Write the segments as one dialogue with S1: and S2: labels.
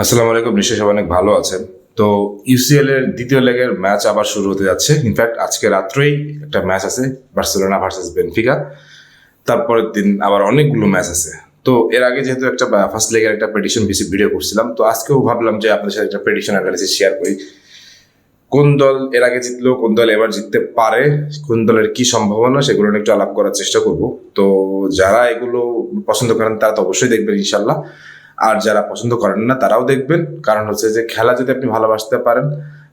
S1: আসসালামু আলাইকুম, নিশ্চয়ই সবাই অনেক ভালো আছেন। তো ইউসিএল এর দ্বিতীয় লেগের ম্যাচ আবার শুরু হতে যাচ্ছে। ইনফ্যাক্ট আজকে রাত্রেই একটা ম্যাচ আছে বার্সেলোনা ভার্সেস বেনফিকা তারপরের দিন আবার অনেকগুলো ম্যাচ আছে। তো এর আগে যেহেতু একটা ফার্স্ট লেগের একটা প্রেডিকশন বেশি ভিডিও করছিলাম, তো আজকেও ভাবলাম যে আপনাদের সাথে একটা প্রেডিকশন অ্যানালিসিস শেয়ার করি। কোন দল এর আগে জিতলো, কোন দল এবার জিততে পারে, কোন দলের কি সম্ভাবনা, সেগুলো নিয়ে একটু আলাপ করার চেষ্টা করব। তো যারা এগুলো পছন্দ করেন, তারা তো অবশ্যই দেখবেন ইনশাল্লাহ আর যারা পছন্দ করেন না, তারাও দেখবেন। কারণ হচ্ছে যে, খেলা যদি আপনি ভালোবাসতে পারেন,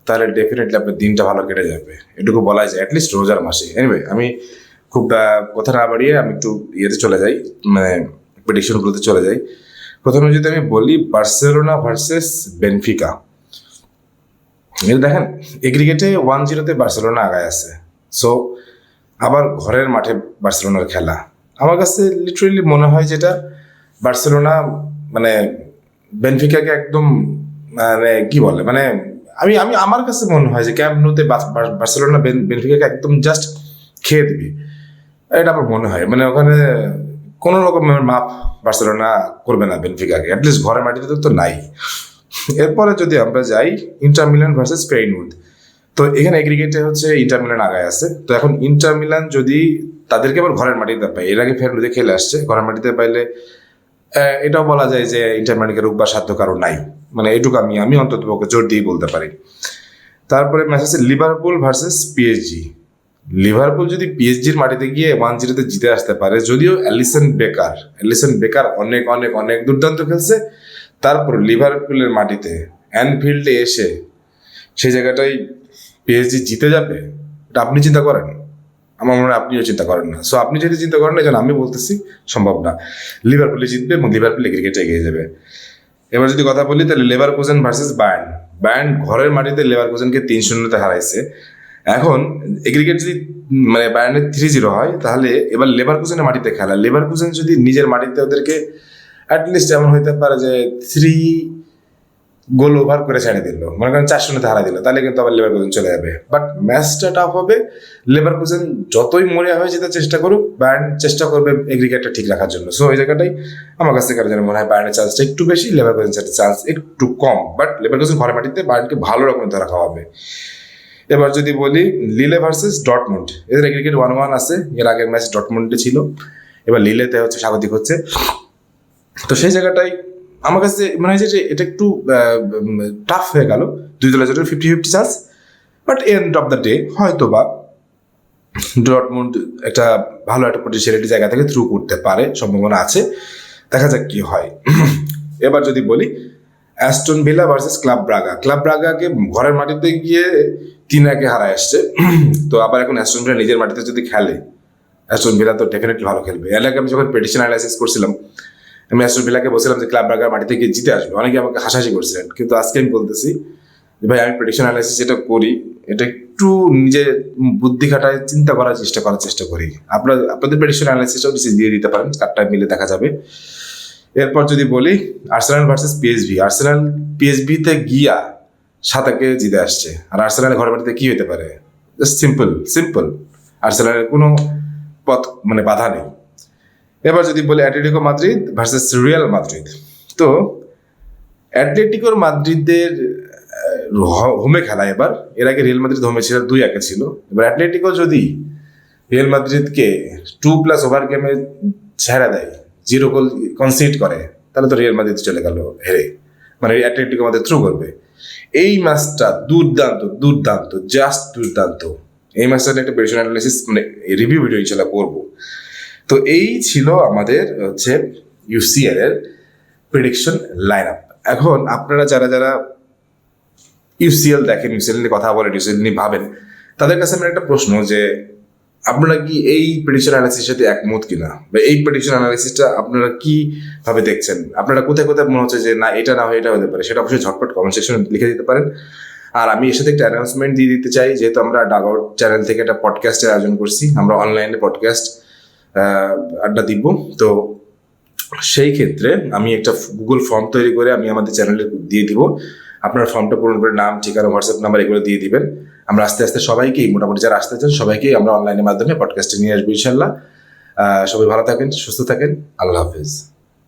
S1: তাহলে ডেফিনেটলি আপনার দিনটা ভালো কেটে যাবে। এটুকু বলা যায় অ্যাটলিস্ট রোজার মাসে। এনিওয়ে আমি খুব কথা না বাড়িয়ে আমি একটু ইয়েতে চলে যাই মানে প্রেডিকশনগুলোতে চলে যাই। প্রথমে যদি আমি বলি, বার্সেলোনা ভার্সেস বেনফিকা এটা দেখেন এগ্রিগেটে ওয়ান জিরোতে বার্সেলোনা আগায় আছে। সো আবার ঘরের মাঠে বার্সেলোনার খেলা। আমার কাছে লিটারেলি মনে হয় যেটা, বার্সেলোনা মানে বেনফিকাকে একদম মানে কি বলে? মানে আমি আমি, আমার কাছে মনে হয় যে ক্যাম্প নুতে বার্সেলোনা বেন- বেনফিকাকে একদম জাস্ট খেয়ে দিবি। এটা আমার মনে হয়। মানে ওখানে কোনো রকমের মাপ বার্সেলোনা করবে না বেনফিকাকে অ্যাটলিস্ট ঘরের মাটিতে তো- নাই। এরপরে যদি আমরা যাই ইন্টারমিলান ভার্সেস ফেইনউড তো এখানে এগ্রিগেটে হচ্ছে ইন্টারমিলান আগায় আছে। তো এখন ইন্টারমিলান যদি তাদেরকে আবার ঘরের মাটিতে পায়, এর আগে ফেরনুদে খেলে আসছে, ঘরের মাটিতে পাইলে এটাও বলা যায় যে ইন্টার মিলানকে রুখবার সাধ্য কারও নাই। মানে এটুকু আমি আমি অন্তত পক্ষে জোর দিয়ে বলতে পারি। তারপরে ম্যাচ আছে, লিভারপুল ভার্সেস পিএসজি লিভারপুল যদি পিএসজির মাটিতে গিয়ে ওয়ান জিরোতে জিতে আসতে পারে, যদিও অ্যালিসন বেকার অ্যালিসন বেকার অনেক অনেক অনেক দুর্দান্ত খেলছে। তারপর লিভারপুলের মাটিতে অ্যানফিল্ডে এসে সেই জায়গাটাই পিএসজি জিতে যাবে? এটা আপনি চিন্তা করেন? আমার মনে হয় আপনিও চিন্তা করেন না। সো আপনি যদি চিন্তা করেন জন্য আমি বলতেছি সম্ভব না। লিভারপুলে জিতবে এবং লিভারপুলে ক্রিকেটে এগিয়ে যাবে। এবার যদি কথা বলি, তাহলে Leverkusen versus Bayern Bayern ঘরের মাটিতে লেবার কোজেনকে তিন শূন্যতে হারাইছে। এখন ক্রিকেট যদি মানে বায়ার্নের থ্রি জিরো হয়, তাহলে এবার লেবার কুজেনের মাটিতে খেলা। লেবার কুজেন যদি নিজের মাটিতে ওদেরকে অ্যাটলিস্ট এমন হইতে পারে যে থ্রি গোল ওভার করে ছেড়ে দিল। মনে করেন চার শূন্যতে হারা দিল। তাহলে কিন্তু আবার লেবার কুজেন চলে যাবে। বাট ম্যাচটা টাফ হবে। লেবার কুজেন যতই মরিয়া হয়ে যেতে চেষ্টা করুক বায়ার্ন চেষ্টা করবে এগ্রিগেটটা ঠিক রাখার জন্য। সো ওই জায়গাটাই আমার কাছে কারও যেন মনে হয় বায়ার্নের চান্সটা একটু বেশি লেবার কুজেন চান্স একটু কম। বাট লেবার কুজেন ঘরে মাটিতে বায়ার্নকে ভালো রকম ধরা খাওয়াবে। এবার যদি বলি লিলে ভার্সেস ডটমুন্ড এদের ক্রিকেট ওয়ান ওয়ান আছে। এর আগের ম্যাচ ডটমুন্ডে ছিল। এবার লিলেতে হচ্ছে স্বাগতিক হচ্ছে। তো সেই জায়গাটাই আমার কাছে মনে হয়েছে যে এটা একটু টাফ হয়ে গেল। দুই দলের জন্য fifty fifty chance but end of the day হয়তো বা ডটমুন্ড একটা ভালো একটা পটেন্সিয়ালিটি জায়গা থেকে থ্রু করতে পারে, সম্ভাবনা আছে। দেখা যাক কি হয়। এবার যদি বলি Aston Villa versus Club Braga Club ব্রাগাকে ঘরের মাটিতে গিয়ে তিন একে হারায় আসছে। তো আবার এখন অ্যাস্টন ভিলা নিজের মাটিতে যদি খেলে অ্যাস্টন ভিলা তো ডেফিনেটলি ভালো খেলবে। আগে আমি যখন প্রেডিশন অ্যানালাইসিস করছিলাম আমি অ্যাস্টন ভিলাকে বলছিলাম যে ক্লাব ব্রাগার মাটিতে গিয়ে জিতে আসবে। অনেকে আমাকে হাসাহাসি করছিলেন। কিন্তু আজকে আমি বলতেছি যে, ভাই, আমি প্রেডিকশন অ্যানালাইসিস যেটা করি, এটা একটু নিজের বুদ্ধি খাটায় চিন্তা করার চেষ্টা করার চেষ্টা করি। আপনার, আপনাদের প্রেডিকশন অ্যানালাইসিসটাও নিচে দিয়ে দিতে পারেন কারটা মিলে দেখা যাবে। এরপর যদি বলি, আর্সেনাল ভার্সেস পিএসভি আর্সেনাল পিএসভিতে গিয়া সাতাকে জিতে আসছে। আর আর্সেনাল ঘর বাড়িতে কী হতে পারে? জাস্ট সিম্পল সিম্পল আর্সেনালের কোনো পথ মানে বাধা নেই। এবার যদি বলি Atletico Madrid versus Real Madrid, তো অ্যাটলেটিকোর মাদ্রিদের হোমে খেলা এবার। এর আগে রিয়াল মাদ্রিদ হোমে ছিল, দুই একে ছিল। এবার অ্যাটলেটিকো যদি রিয়াল মাদ্রিদকে টু প্লাস ওভার গেমে ছেড়া দেয় জিরো গোল কনসিড করে, তাহলে তো রিয়াল মাদ্রিদ চলে গেল হেরে। মানে অ্যাটলেটিকো আমাদের থ্রু করবে। এই ম্যাচটা দুর্দান্ত দুর্দান্ত জাস্ট দুর্দান্ত। এই ম্যাচটা একটা পেশন অ্যানালিসিস মানে রিভিউ ভিডিও ইনশাল্লাহ করব। তো এই ছিল আমাদের হচ্ছে ইউসিএল এর প্রেডিকশন লাইন আপ এখন আপনারা যারা যারা ইউসিএল দেখেন ইউসিএল নিয়ে কথা বলেন ইউসিএল নিয়ে ভাবেন, তাদের কাছে আমার একটা প্রশ্ন যে আপনারা কি এই প্রেডিকশন অ্যানালিসিসের সাথে একমত কিনা? বা এই প্রেডিকশন অ্যানালিসিসটা আপনারা কি ভাবে দেখছেন? আপনারা কোথায় কোথায় মনে হচ্ছে যে না, এটা না হয়, এটা হতে পারে? সেটা অবশ্যই ঝটপট কমেন্ট সেকশনে লিখে দিতে পারেন। আর আমি এর সাথে একটা অ্যানাউন্সমেন্ট দিয়ে দিতে চাই, যেহেতু আমরা ডাগ আউট চ্যানেল থেকে একটা পডকাস্টের আয়োজন করছি, আমরা অনলাইনে পডকাস্ট আড্ডা দিব। তো সেই ক্ষেত্রে আমি একটা গুগল ফর্ম তৈরি করে আমি আমাদের চ্যানেলে দিয়ে দিব। আপনার ফর্মটা পূরণ করে নাম, ঠিকানা হোয়াটসঅ্যাপ নাম্বার এগুলো দিয়ে দিবেন। আমরা আস্তে আস্তে সবাইকেই, মোটামুটি যারা আসতে চান, সবাইকেই আমরা অনলাইনের মাধ্যমে পডকাস্টে নিয়ে আসব ইনশাল্লাহ। সবাই ভালো থাকেন, সুস্থ থাকেন। আল্লাহ হাফিজ।